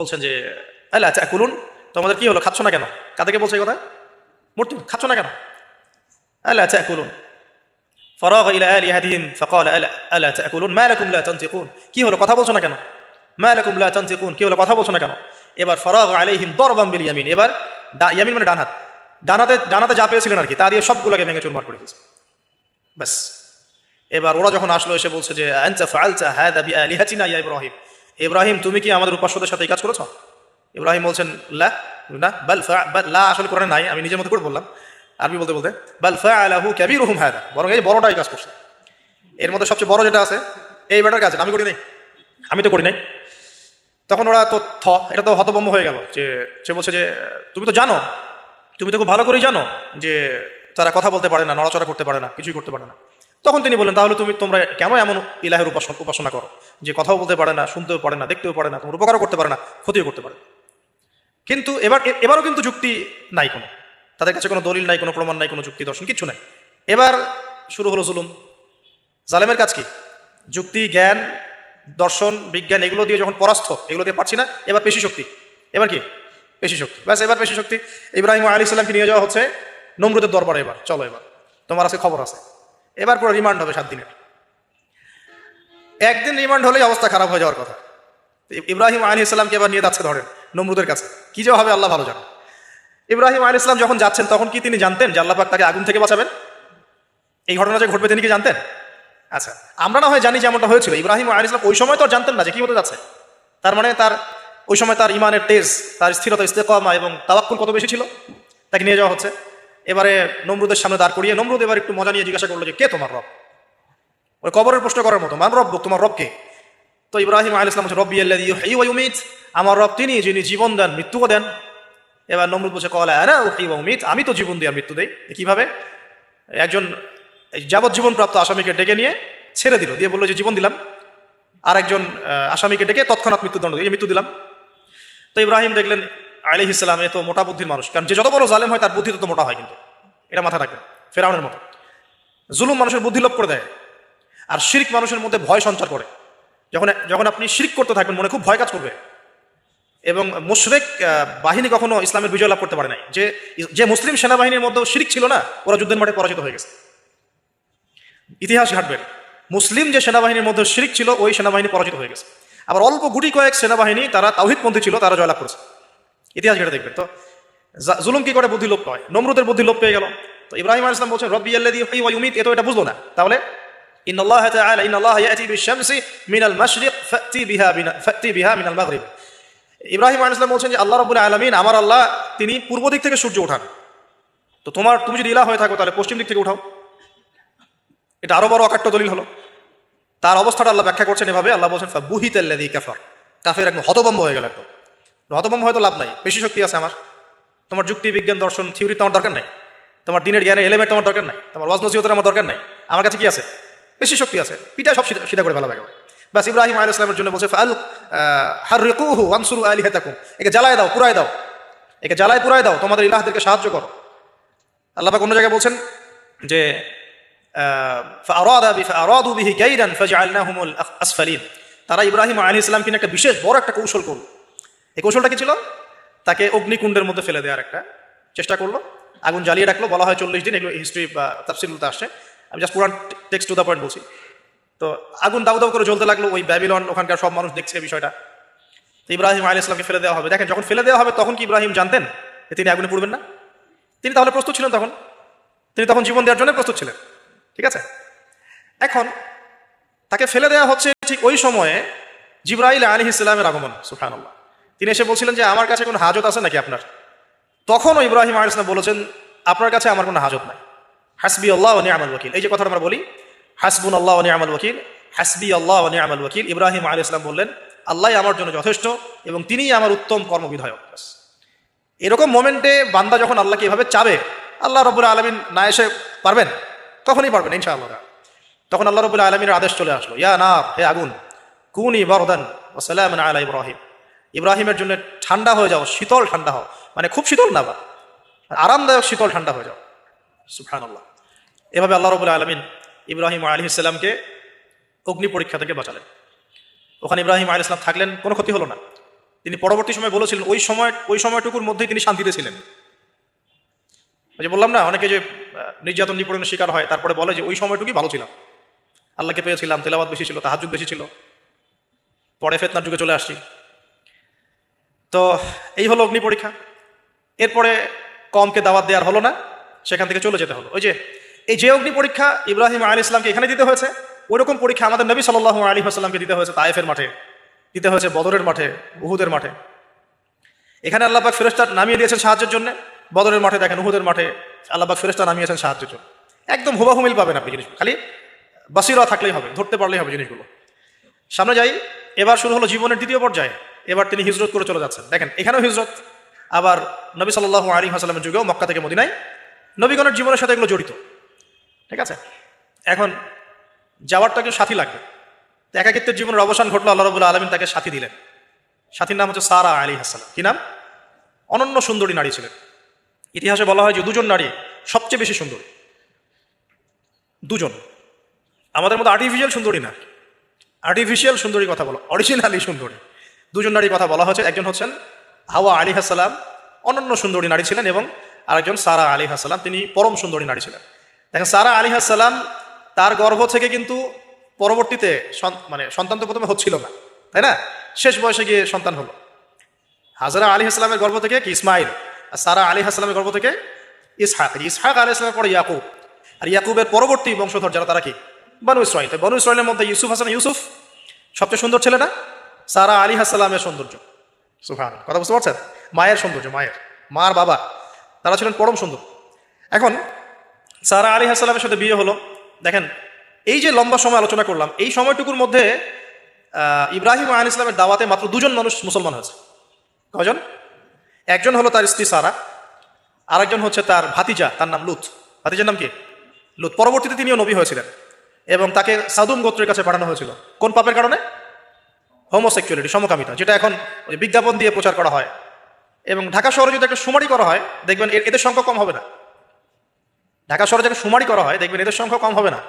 বলছেন যে আল্লাহ আচ্ছা কুলুন তোমাদের কি হলো? খাচ্ছ না কেন? কাদেরকে বলছে এই কথা? মূর্তি, খাচ্ছ না কেন? আল্লাহ আচ্ছা কুলুন ফরাগ ইলা আলিহাতিহিম ফাকাল, আলা আলা তাকুলুন? মা লাকুম লা তানতিকুন? কি হলো? কথা বলছো না কেন? মা লাকুম লা তানতিকুন? কি হলো? কথা বলছো না কেন? এবার ফরাগ আলাইহিম দরবাম বিল ইয়ামিন। এবার ইয়ামিন মানে ডান হাত। ডানাতে ডানাতে যা পেয়েছিলেন আর কি, তা দিয়ে সবগুলোকে ভেঙে চুরমার করে দিয়েছে। ব্যাস। এবার ওরা যখন আসলো, এসে বলছে যে, আনতা ফাআলতা হাদা বিআলিহাতিনা ইয়া ইব্রাহিম? ইব্রাহিম, তুমি কি আমাদের উপাস্যদের সাথে কাজ করেছ? ইব্রাহিম বলছেন, লা, না ফা লা আসলে করে নাই, আমি নিজের মতো করে বললাম। আরবি বলতে বলতে, বাল ফাআলাহু কাবীরুহুম হাদা বরং এই বড়টাই কাজ করছে। এর মধ্যে সবচেয়ে বড় যেটা আছে, এই বেটার কাজ, আমি করি নাই। আমি তো করি নাই। তখন ওরা তো থ, এটা তো হতভম্ব হয়ে গেল, যে, সে বলছে যে, তুমি তো জানো, তুমি তো খুব ভালো করেই জানো যে, তারা কথা বলতে পারে না, নড়াচড়া করতে পারে না, কিছুই করতে পারে না। তখন তিনি বললেন, তাহলে তুমি, তোমরা কেন এমন ইলাহের উপাসনা উপাসনা করো? যে কথাও বলতে পারে না, শুনতেও পারে না, দেখতেও পারে না তোমার উপকারও করতে পারে না, ক্ষতিও করতে পারে। কিন্তু এবার এবারও কিন্তু যুক্তি নাই কোনো। তাদের কাছে কোনো দলিল নাই, কোনো প্রমাণ নাই, কোনো যুক্তি দর্শন, কিচ্ছু নাই। এবার শুরু হলো জুলুম। জালেমের কাজ কি? যুক্তি, জ্ঞান, দর্শন, বিজ্ঞান, এগুলো দিয়ে যখন পরাস্ত, এগুলো দিয়ে পারছি না, এবার পেশি শক্তি। এবার কি? পেশি শক্তি। ব্যাস, এবার পেশি শক্তি। ইব্রাহিম আলী ইসলামকে নিয়ে যাওয়া হচ্ছে নমরুদের দরবারে এবার। চলো এবার। তোমার আছে খবর আছে। এবার পুরো রিমান্ড হবে সাত দিনের। একদিন রিমান্ড হলেই অবস্থা খারাপ হয়ে যাওয়ার কথা। ইব্রাহিম আলী ইসলামকে এবার নিয়ে যাচ্ছে ধরেন নমরুদের কাছে। কি যে হবে, আল্লাহ ভালো জানে। ইব্রাহিম আলী ইসলাম যখন যাচ্ছেন, তখন কি তিনি জানতেন যে আল্লাহ পাক তাকে আগুন থেকে বাঁচাবেন? এই ঘটনা যে ঘটবে, তিনি কি জানতেন? আচ্ছা আমরা না হয় জানি যেমনটা হয়েছিল। ইব্রাহিম আলী ইসলাম ওই সময় তো জানতেন না যে কি হতে যাচ্ছে। তার মানে তার, ওই সময় তার ইমানের তেজ, তার স্থিরতা, ইস্তেকমা এবং তাওয়াক্কুল কত বেশি ছিল? তাকে নিয়ে যাওয়া হচ্ছে। এবারে নমরুদের সামনে দাঁড় করিয়ে নমরুদ এবার একটু মজা নিয়ে জিজ্ঞাসা করল যে, কে তোমার রব? ওই কবরের প্রশ্ন করার মতো মান রব, তোমার রব কে তো ইব্রাহিম আলী ইসলাম রব্বি আল্লাহ আমার রব তিনি যিনি জীবন দেন, মৃত্যুও দেন। এবার নমরুদ বলছে, কলা না উমিত, আমি তো জীবন দিই আর মৃত্যু দেই। কীভাবে? একজন যাবজ্জীবন প্রাপ্ত আসামিকে ডেকে নিয়ে ছেড়ে দিল, দিয়ে বলল যে, জীবন দিলাম। আর একজন আসামিকে ডেকে তৎক্ষণাৎ মৃত্যুদণ্ড দিয়ে মৃত্যু দিলাম। তো ইব্রাহিম দেখলেন আলি ইসলাম এ তো মোটা বুদ্ধির মানুষ, কারণ যে যত বড় জালেম হয়, তার বুদ্ধি তত মোটা হয় কিন্তু। এটা মাথা রাখবেন, ফেরাউনের মতো। জুলুম মানুষের বুদ্ধি লোপ করে দেয়, আর শিরিক মানুষের মধ্যে ভয় সঞ্চার করে। যখন যখন আপনি শিরিক করতে থাকবেন, মনে খুব ভয় কাজ করবে। এবং মুশরেক বাহিনী কখনো ইসলামের বিজয় লাভ করতে পারে নাই। যে যে মুসলিম সেনাবাহিনীর মধ্যেও শিরিক ছিল না, ওরা যুদ্ধের মাঠে পরাজিত হয়ে গেছে। ইতিহাস ঘাটবেন, মুসলিম যে সেনাবাহিনীর মধ্যে শিরিক ছিল, ওই সেনাবাহিনী পরাজিত হয়ে গেছে। আবার অল্প গুটি কয়েক সেনাবাহিনী, তারা তাওহিদপন্থী ছিল, তারা জয়লাভ করেছে। ইতিহাস ঘেটে দেখবেন, তো জুলুম কি করে? বুদ্ধি লোপ পায় নমরুদের বুদ্ধি লোপ পেয়ে গেল। তো ইব্রাহিম সালাম বলছেন, রব্বি আল্লাযী ইউহয়ী ওয়া ইউমীত। এ তো এটা বুঝলো না। তাহলে ইন আল্লাহ তাআলা ইন আল্লাহ ইয়াতি বিশ-শামসি মিনাল মাশরিক, ফাতি বিহা ফাতি বিহা মিনাল মাগরিব। ইব্রাহিম সালাম বলছেন যে, আল্লাহ রাব্বুল আলামিন, আমার আল্লাহ, তিনি পূর্ব দিক থেকে সূর্য ওঠান। তো তোমার, তুমি যদি ইলাহ হয়ে থাকো, তাহলে পশ্চিম দিক থেকে উঠাও। এটা আরও বড় অকাট্য দলিল হলো। তার অবস্থাটা আল্লাহ ব্যাখ্যা করছেন এভাবে। আল্লাহ বলছেন বুহিত আল্লাদি কাফার। কাফের একদম হতবম্ব হয়ে গেল একদম। হতবম্ব হয়তো লাভ নাই। বেশি শক্তি আছে আমার। তোমার যুক্তি, বিজ্ঞান, দর্শন, থিওরি তোমার দরকার নাই। তোমার দিনের জ্ঞানের এলেমের তোমার দরকার নাই। তোমার ওয়াজনসিহতের আমার দরকার নাই। আমার কাছে কি আছে? বেশি শক্তি আছে। পিটা সব সিধা করে ভালো লাগে বাস ইব্রাহিম আল ইসলামের জন্য বলছে, ফাল হার রেকুহু আনসুরু আলী হেতাকু একে জ্বালায় দাও, পুরায় দাও। একে জ্বালায় পুরায় দাও। তোমাদের ইলাহদেরকে সাহায্য করো। আল্লাহ পাক অন্য জায়গায় বলছেন যে তারা ইব্রাহিম আলী ইসলাম কিনা একটা বিশেষ বড় একটা কৌশল করল। এই কৌশলটা কি ছিল? তাকে অগ্নিকুণ্ডের মধ্যে ফেলে দেওয়ার একটা চেষ্টা করল। আগুন জ্বালিয়ে রাখল, বলা হয় চল্লিশ দিন, এগুলো হিস্ট্রি বা তাফসিলগুলোতে আসছে। আমি জাস্ট পুরান টেক্সট টু দ্য পয়েন্ট বলছি। তো আগুন দাউ দাউ করে জ্বলতে লাগল, ওই ব্যাবিলন, ওখানকার সব মানুষ দেখছে বিষয়টা। তো ইব্রাহিম আলী ইসলামকে ফেলে দেওয়া হবে। দেখেন, যখন ফেলে দেওয়া হবে, তখন কি ইব্রাহিম জানতেন যে তিনি আগুনে পড়বেন না? তিনি তাহলে প্রস্তুত ছিলেন তখন? তিনি তখন জীবন দেওয়ার জন্য প্রস্তুত ছিলেন। ঠিক আছে? এখন তাকে ফেলে দেওয়া হচ্ছে ঠিক ওই সময়ে জিব্রাহিল আলী ইসলামের আগমন সুফান তিনি এসে বলছিলেন যে, আমার কাছে কোনো হাজত আছে নাকি আপনার? তখনও ইব্রাহিম আলী ইসলাম বলেছেন, আপনার কাছে আমার কোনো হাজত নাই। হাসবি আল্লাহ ও নিয়ামাল ওকিল এই যে কথাটা আমরা বলি, হাসবুন আল্লাহ ও নিয়ামাল ওকিল হাসবি আল্লাহ ও নিয়ামাল ওকিল ইব্রাহিম আলী ইসলাম বললেন, আল্লাহ আমার জন্য যথেষ্ট এবং তিনিই আমার উত্তম কর্মবিধায়ক। এরকম মোমেন্টে বান্দা যখন আল্লাহকে এভাবে চাবে, আল্লাহ রবুল আলমিন না এসে পারবেন? তখনই পারবেন, ইনশাআল্লাহ। তখন আল্লাহ রবুল আলমীর আদেশ চলে আসলো, ইয়া না হে আগুন, কুনি বরদান ও সালাম আলা ইব্রাহিম। ইব্রাহিমের জন্য ঠান্ডা হয়ে যাও, শীতল ঠান্ডা হও। মানে খুব শীতল না বা, আরামদায়ক শীতল ঠান্ডা হয়ে যাও। সুফহান আল্লাহ এভাবে আল্লাহ রবুল আলমিন ইব্রাহিম আলী ইসলামকে অগ্নি পরীক্ষা থেকে বাঁচালেন। ওখানে ইব্রাহিম আলী ইসলাম থাকলেন, কোনো ক্ষতি হলো না। তিনি পরবর্তী সময় বলেছিলেন, ওই সময়, ওই সময়টুকুর মধ্যেই তিনি শান্তিতে ছিলেন। যে বললাম না, অনেকে যে নির্যাতন নিপীড়নের শিকার হয়, তারপরে বলে যে, ওই সময়টুকুই ভালো ছিলাম। আল্লাহকে পেয়েছিলাম তেলাবাদ বেশি ছিল তাহাজুদ বেশি ছিল। পরে ফেতনার যুগে চলে আসছি। তো এই হলো অগ্নি পরীক্ষা। এরপরে কমকে দাওয়াত দেওয়ার হলো না, সেখান থেকে চলে যেতে হলো। ওই যে, এই যে অগ্নি পরীক্ষা ইব্রাহিম আলী ইসলামকে এখানে দিতে হয়েছে ওইরকম পরীক্ষা আমাদের নবী সাল্লাহ আলী হাসলামকে দিতে হয়েছে তায়েফের মাঠে, দিতে হয়েছে বদরের মাঠে, উহুদের মাঠে। এখানে আল্লাহবাক ফেরেস্তা নামিয়ে দিয়েছেন সাহায্যের জন্য, বদরের মাঠে দেখেন উহুদের মাঠে আল্লাহবাক ফেরেস্তা নামিয়েছেন সাহায্যের জন্য। একদম হুবাহুমিল পাবেন আপনি জিনিসগুলো, খালি বাসিরা থাকলেই হবে, ধরতে পারলেই হবে জিনিসগুলো। সামনে যাই, এবার শুরু হলো জীবনের দ্বিতীয় পর্যায়ে। এবার তিনি হিজরত করে চলে যাচ্ছেন। দেখেন, এখানেও হিজরত, আবার নবী সাল্লাহ আলী হাসলামের যুগেও মক্কা থেকে মদিনায়। নবীগণের জীবনের সাথে এগুলো জড়িত। ঠিক আছে? এখন যাওয়ারটা কেউ সাথী লাগবে। তো একাকিত্বের জীবনের অবসান ঘটলো, আল্লাহ রবুল্লা আলমিন তাকে সাথী দিলেন। সাথীর নাম হচ্ছে সারা আলী হাসালাম কি নাম? অনন্য সুন্দরী নারী ছিলেন। ইতিহাসে বলা হয় যে দুজন নারী সবচেয়ে বেশি সুন্দরী। দুজন। আমাদের মতো আর্টিফিশিয়াল সুন্দরী না। আর্টিফিশিয়াল সুন্দরী কথা বলো অরিজিনালি সুন্দরী। দুজন নারীর কথা বলা হয়েছে। একজন হচ্ছেন হাওয়া আলী হাসালাম, অনন্য সুন্দরী নারী ছিলেন এবং আরেকজন সারা আলী হাসালাম। তিনি পরম সুন্দরী নারী ছিলেন। দেখেন, সারা আলী হাসালাম তার গর্ভ থেকে কিন্তু পরবর্তীতে মানে সন্তান তো প্রথমে হচ্ছিল না, তাই না? শেষ বয়সে গিয়ে সন্তান হলো। হাজারা আলী হাসলামের গর্ভ থেকে কি ইসমাইল? আর সারা আলী হাসলামের গর্ভ থেকে ইসহাক। ইসহাক আলী ইসলামের পরে ইয়াকুব। আর ইয়াকুবের পরবর্তী বংশধর যারা, তারা কি? বনু ইসরাইল। বনু ইসরাইলের মধ্যে ইউসুফ হাসান, ইউসুফ সবচেয়ে সুন্দর ছেলে না সারা আলী হাসালামের সৌন্দর্য। সুফান কথা বুঝতে পারছেন? মায়ের সৌন্দর্য, মায়ের। মার বাবা। তারা ছিলেন পরম সুন্দর। এখন সারা আলী হাসালামের সাথে বিয়ে হলো। দেখেন, এই যে লম্বা সময় আলোচনা করলাম, এই সময়টুকুর মধ্যে ইব্রাহিম আলী ইসলামের দাওয়াতে মাত্র দুজন মানুষ মুসলমান হয়েছে। কজন একজন হলো তার স্ত্রী সারা, আরেকজন হচ্ছে তার ভাতিজা, তার নাম লুত। ভাতিজার নাম কি? লুত। পরবর্তীতে তিনিও নবী হয়েছিলেন। এবং তাকে সাদুম গোত্রের কাছে পাঠানো হয়েছিল। কোন পাপের কারণে? হোমোসেক্সুয়ালিটি সমকামিতা, যেটা এখন বিজ্ঞাপন দিয়ে প্রচার করা হয়। এবং ঢাকা শহরে যদি একটা সুমারি করা হয়, দেখবেন এদের সংখ্যা কম হবে না। ঢাকা শহরে যদি সুমারি করা হয়, দেখবেন এদের সংখ্যা কম হবে না।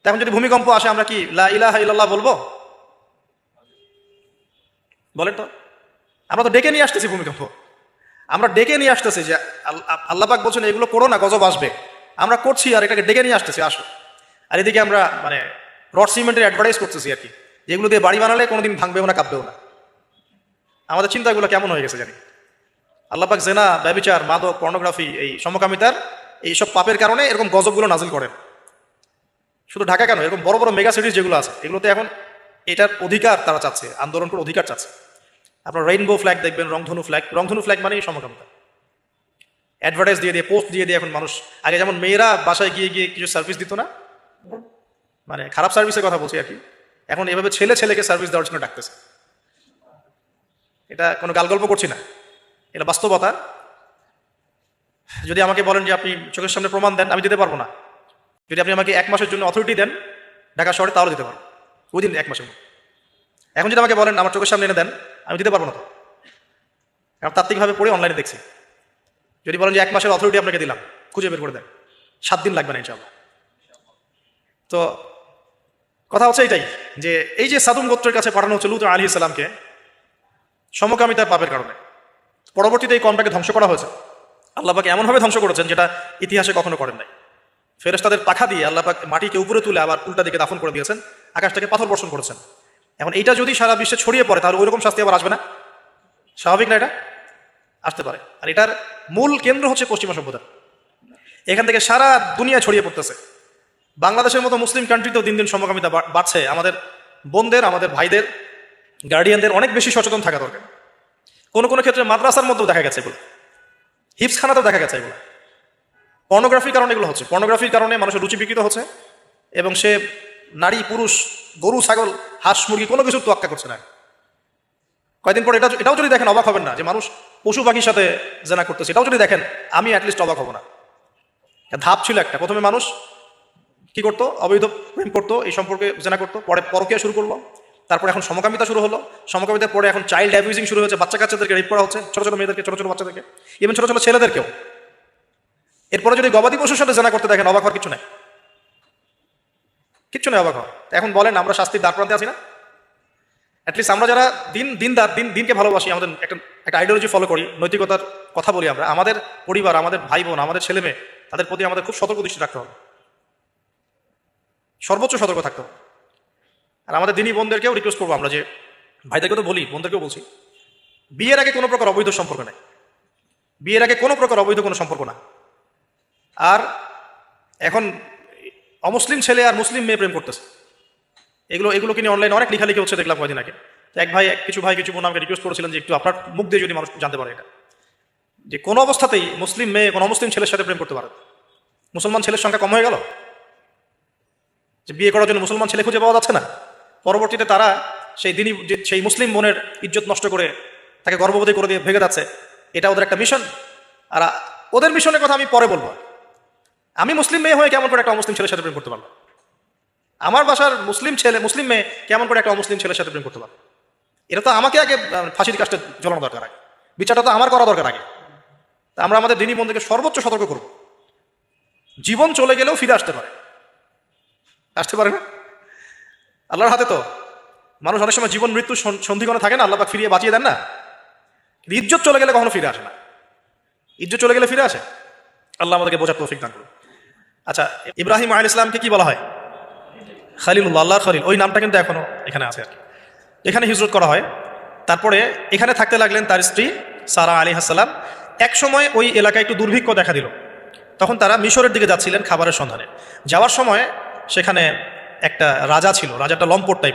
তা এখন যদি ভূমিকম্প আসে, আমরা কি লা ইলাহা ইল্লাল্লাহ বলব? বলেন তো। আমরা তো ডেকে নিয়ে আসতেছি ভূমিকম্প। আমরা ডেকে নিয়ে আসতেছি যে আল্লাপাক বলছেন, এগুলো করো না, গজব আসবে। আমরা করছি আর এটাকে ডেকে নিয়ে আসতেছি, আসো। আর এদিকে আমরা মানে রড সিমেন্টের অ্যাডভার্টাইজ করতেছি আর কি। যেগুলো দিয়ে বাড়ি বানালে কোনোদিন ভাঙবেও না, কাঁপবেও না। আমাদের চিন্তাগুলো কেমন হয়ে গেছে জানি। আল্লাপাক জেনা, ব্যবিচার, মাদক পর্নোগ্রাফি এই সমকামিতার এইসব পাপের কারণে এরকম গজবগুলো নাজিল করেন। শুধু ঢাকা কেন, এরকম বড় বড় মেগা সিটিজ যেগুলো আছে, এগুলোতে এখন এটার অধিকার তারা চাচ্ছে, আন্দোলন করে অধিকার চাচ্ছে। আপনার রেইনবো ফ্ল্যাগ দেখবেন, রংধনু ফ্ল্যাগ রংধনু ফ্ল্যাগ মানেই সমকামিতা। অ্যাডভার্টাইজ দিয়ে দিয়ে পোস্ট দিয়ে দিয়ে এখন মানুষ, আগে যেমন মেয়েরা বাসায় গিয়ে গিয়ে কিছু সার্ভিস দিত না মানে খারাপ সার্ভিসের কথা বলছি আর কি। এখন এভাবে ছেলে ছেলেকে সার্ভিস দেওয়ার জন্য ডাকতেছে। এটা কোনো গালগল্প করছি না। এটা বাস্তবতা। যদি আমাকে বলেন যে আপনি চোখের সামনে প্রমাণ দেন, আমি দিতে পারব না। যদি আপনি আমাকে এক মাসের জন্য অথরিটি দেন, ঢাকা শহরে তাহলে দিতে পারব। ওই দিন এক মাসের মধ্যে। এখন যদি আমাকে বলেন, আমার চোখের সামনে এনে দেন, আমি দিতে পারব না তো? কারণ তাত্ত্বিকভাবে পড়ে অনলাইনে দেখছি। যদি বলেন যে এক মাসের অথরিটি আপনাকে দিলাম, খুঁজে বের করে দেন। সাত দিন লাগবে না, ইনশাআল্লাহ। তো কথা হচ্ছে এটাই, যে এই যে সাদুম গোত্রের কাছে পাঠানো হচ্ছে লুত আলী ইসলামকে সমকামিতার পাপের কারণে। পরবর্তীতে এই কমটাকে ধ্বংস করা হয়েছে। আল্লাপাকে এমনভাবে ধ্বংস করেছেন যেটা ইতিহাসে কখনো করেন নাই। ফেরেস্তাদের পাখা দিয়ে আল্লাপাক মাটিকে উপরে তুলে আবার উল্টা দিকে দাফন করে দিয়েছেন, আকাশটাকে পাথর বর্ষণ করেছেন। এখন এইটা যদি সারা বিশ্বে ছড়িয়ে পড়ে, তাহলে ওইরকম শাস্তি আবার আসবে না? স্বাভাবিক না এটা? আসতে পারে। আর এটার মূল কেন্দ্র হচ্ছে পশ্চিমা সভ্যতা। এখান থেকে সারা দুনিয়া ছড়িয়ে পড়তেছে। বাংলাদেশের মতো মুসলিম কান্ট্রিতেও দিন দিন সমকামিতা বাড়ছে। আমাদের বোনদের, আমাদের ভাইদের গার্ডিয়ানদের অনেক বেশি সচেতন থাকা দরকার। কোনো কোনো ক্ষেত্রে মাদ্রাসার মধ্যেও দেখা গেছে এগুলো। হিপসখানাতেও দেখা গেছে এগুলো। পর্নোগ্রাফির কারণে এগুলো হচ্ছে। পর্নোগ্রাফির কারণে মানুষের রুচি বিকৃত হচ্ছে এবং সে নারী, পুরুষ, গরু, ছাগল, হাঁস, মুরগি কোনো কিছুর তোয়াক্কা করছে না। কয়দিন পর এটা এটাও যদি দেখেন, অবাক হবেন না যে মানুষ পশু পাখির সাথে জেনা করতেছে। এটাও যদি দেখেন, আমি অ্যাটলিস্ট অবাক হব না। ধাপ ছিল একটা। প্রথমে মানুষ কি করতো? অবৈধ প্রেম করতো, এই সম্পর্কে জেনা করতো, পরে পরকিয়া শুরু করল, তারপরে এখন সমকামিতা শুরু হলো। সমকামিতার পরে এখন চাইল্ড অ্যাবিউজিং শুরু হয়েছে বাচ্চা কাচ্চাদেরকে রেপ করা হচ্ছে, ছোটো ছোটো মেয়েদেরকে, ছোটো ছোটো বাচ্চাদেরকে ইভেন ছোটো ছোটো ছেলেদেরকেও। এরপরে যদি গবাদি পশুর সাথে জেনা করতে দেখেন, অবাক হওয়ার কিছু নেই। কিচ্ছু নেই অবাক হওয়ার। এখন বলেন, আমরা শাস্তির দ্বার প্রান্তে আছি না? অ্যাটলিস্ট আমরা যারা দিন দিনদার দিন, দিনকে ভালোবাসি, আমাদের একটা একটা আইডিওলজি ফলো করি, নৈতিকতার কথা বলি আমরা। আমাদের পরিবার, আমাদের ভাই বোন, আমাদের ছেলে মেয়ে তাদের প্রতি আমাদের খুব সতর্ক দৃষ্টি রাখতে হবে। সর্বোচ্চ সতর্ক থাকতে আর আমাদের দিনী বোনদেরকেও রিকোয়েস্ট করব আমরা যে, ভাইদেরকে তো বলি, বোনদেরকেও বলছি, বিয়ের আগে কোনো প্রকার অবৈধ সম্পর্ক নেই। বিয়ের আগে কোনো প্রকার অবৈধ কোনো সম্পর্ক না। আর এখন অমুসলিম ছেলে আর মুসলিম মেয়ে প্রেম করতেছে। এগুলো এগুলোকে নিয়ে অনলাইনে অনেক লেখালেখি হচ্ছে দেখলাম কয়দিন আগে। এক ভাই, কিছু ভাই, কিছু বোন আমাকে রিকোয়েস্ট করেছিলেন যে একটু আপনার মুখ দিয়ে যদি মানুষ জানতে পারে এটা। যে কোনো অবস্থাতেই মুসলিম মেয়ে, কোনো মুসলিম ছেলের সাথে প্রেম করতে পারে মুসলমান ছেলের সংখ্যা কম হয়ে গেল? যে বিয়ে করার জন্য মুসলমান ছেলে খুঁজে পাওয়া যাচ্ছে না। পরবর্তীতে তারা সেই দিনই সেই মুসলিম বোনের ইজ্জত নষ্ট করে তাকে গর্ভবতী করে দিয়ে ভেঙে যাচ্ছে এটা ওদের একটা মিশন আর ওদের মিশনের কথা আমি পরে বলব। আমি মুসলিম মেয়ে হয়ে কেমন করে একটা মুসলিম ছেলের সাথে প্রেম করতে পারব আমার বাসার মুসলিম ছেলে, মুসলিম মেয়ে কেমন করে একটা মুসলিম ছেলের সাথে প্রেম করতে পারব এটা তো আমাকে আগে ফাঁসির কাজটা জ্বলানো দরকার আগে। বিচারটা তো আমার করা দরকার আগে। তা আমরা আমাদের দিনী বন্ধুকে সর্বোচ্চ সতর্ক করব। জীবন চলে গেলেও ফিরে আসতে পারে। আসতে পারে না আল্লাহর হাতে তো। মানুষ অনেক সময় জীবন, মৃত্যু, সন- সন্ধিক্ষণে থাকে না, আল্লাহ ফিরিয়ে বাঁচিয়ে দেন না। ইজ্জত চলে গেলে কখনো ফিরে আসে না। ইজ্জত চলে গেলে ফিরে আসে। আল্লাহ আমাদেরকে বোঝার তৌফিক দান করুন। আচ্ছা ইব্রাহিম আল ইসলামকে কি বলা হয়? খালিলুল্লাহ, আল্লাহর খালিল। ওই নামটা কিন্তু এখনও এখানে আছে আর কি। এখানে হিজরত করা হয়। তারপরে এখানে থাকতে লাগলেন তার স্ত্রী সারা আলী হাসালাম এক সময় ওই এলাকায় একটু দুর্ভিক্ষ দেখা দিল। তখন তারা মিশরের দিকে যাচ্ছিলেন খাবারের সন্ধানে। যাওয়ার সময় সেখানে একটা রাজা ছিল রাজাটা লম্পট টাইপ